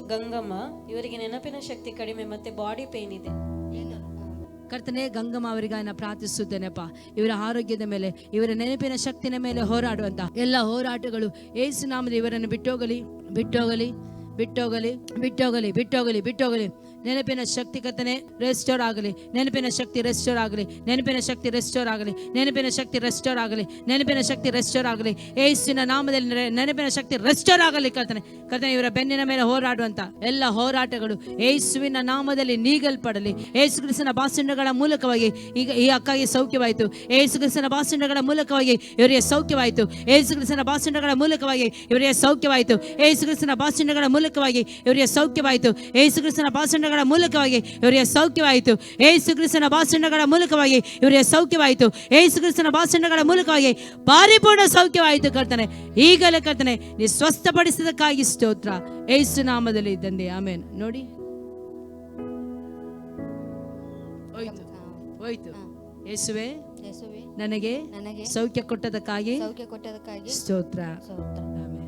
ಗಂಗಮ್ಮ. ಇವರಿಗೆ ನೆನಪಿನ ಶಕ್ತಿ ಕಡಿಮೆ ಮತ್ತೆ ಬಾಡಿ ಪೇನ್ ಇದೆ. ಕರ್ತನೆ ಗಂಗಮ್ಮ ಅವರಿಗೆ ನಾನು ಪ್ರಾರ್ಥಿಸುತ್ತೇನೆಪ್ಪ. ಇವರ ಆರೋಗ್ಯದ ಮೇಲೆ, ಇವರ ನೆನಪಿನ ಶಕ್ತಿನ ಮೇಲೆ ಹೋರಾಡುವಂತ ಎಲ್ಲ ಹೋರಾಟಗಳು ಏಸು ನಾಮದ ಇವರನ್ನು ಬಿಟ್ಟೋಗಲಿ ಬಿಟ್ಟೋಗಲಿ ಬಿಟ್ಟೋಗಲಿ ಬಿಟ್ಟೋಗಲಿ ಬಿಟ್ಟೋಗಲಿ ಬಿಟ್ಟೋಗಲಿ. ನೆನಪಿನ ಶಕ್ತಿ ಕರ್ತನೆ ರೆಸ್ಟೋರ್ ಆಗಲಿ. ನೆನಪಿನ ಶಕ್ತಿ ರೆಸ್ಟೋರ್ ಆಗಲಿ. ನೆನಪಿನ ಶಕ್ತಿ ರೆಸ್ಟೋರ್ ಆಗಲಿ. ನೆನಪಿನ ಶಕ್ತಿ ರೆಸ್ಟೋರ್ ಆಗಲಿ. ನೆನಪಿನ ಶಕ್ತಿ ರೆಸ್ಟೋರ್ ಆಗಲಿ. ಏಸಿನ ನಾಮದಲ್ಲಿ ನೆನಪಿನ ಶಕ್ತಿ ರೆಸ್ಟೋರ್ ಆಗಲಿ ಕರ್ತನೆ. ಕರ್ತನೆ, ಇವರ ಬೆನ್ನಿನ ಮೇಲೆ ಹೋರಾಡುವಂತ ಎಲ್ಲ ಹೋರಾಟಗಳು ಏಸುವಿನ ನಾಮದಲ್ಲಿ ನೀಗಲ್ಪಡಲಿ. ಏಸು ಕ್ರಿಸ್ತನ ಬಾಸುಂಡಗಳ ಮೂಲಕವಾಗಿ ಈಗ ಈ ಅಕ್ಕಗೆ ಸೌಖ್ಯವಾಯಿತು. ಏಸು ಕ್ರಿಸ್ತನ ಬಾಸುಂಡಗಳ ಮೂಲಕವಾಗಿ ಇವರಿಗೆ ಸೌಖ್ಯವಾಯಿತು. ಏಸು ಕ್ರಿಸ್ತನ ಬಾಸುಂಡಗಳ ಮೂಲಕವಾಗಿ ಇವರಿಗೆ ಸೌಖ್ಯವಾಯಿತು. ಏಸು ಕ್ರಿಸ್ತನ ಬಾಸುಂಡಗಳ ಮೂಲಕವಾಗಿ ಇವರಿಗೆ ಸೌಖ್ಯವಾಯಿತು. ಏಸು ಕ್ರಿಸ್ತನ ಬಾಸುಂಡಗಳ ಮೂಲಕವಾಗಿ ಇವರಿಗೆ ಸೌಖ್ಯವಾಯಿತು. ಏಸು ಕ್ರಿಸ್ತನ ಭಾಷಣಗಳ ಮೂಲಕವಾಗಿ ಇವರಿಗೆ ಸೌಖ್ಯವಾಯಿತು. ಏಸು ಕ್ರಿಸ್ತನ ಭಾಷಣಗಳ ಮೂಲಕವಾಗಿ ಪರಿಪೂರ್ಣ ಸೌಖ್ಯವಾಯಿತು ಕರ್ತನೆ. ಈಗಲೇ ಕರ್ತನೆ ನೀ ಸ್ವಸ್ಥಪಡಿಸಿದಕ್ಕಾಗಿ ಸ್ತೋತ್ರ. ಏಸು ನಾಮದಲ್ಲಿ ಇದ್ದಂದೆ ಆಮೇನ್. ನೋಡಿ. ಹೋಯ್ತು. ಹೋಯ್ತು. ಯೇಸುವೆ ಯೇಸುವೆ ನನಗೆ ನನಗೆ ಸೌಖ್ಯ ಕೊಟ್ಟದಕ್ಕಾಗಿ ಸೌಖ್ಯ ಕೊಟ್ಟದಕ್ಕಾಗಿ ಸ್ತೋತ್ರ. ಸ್ತೋತ್ರ.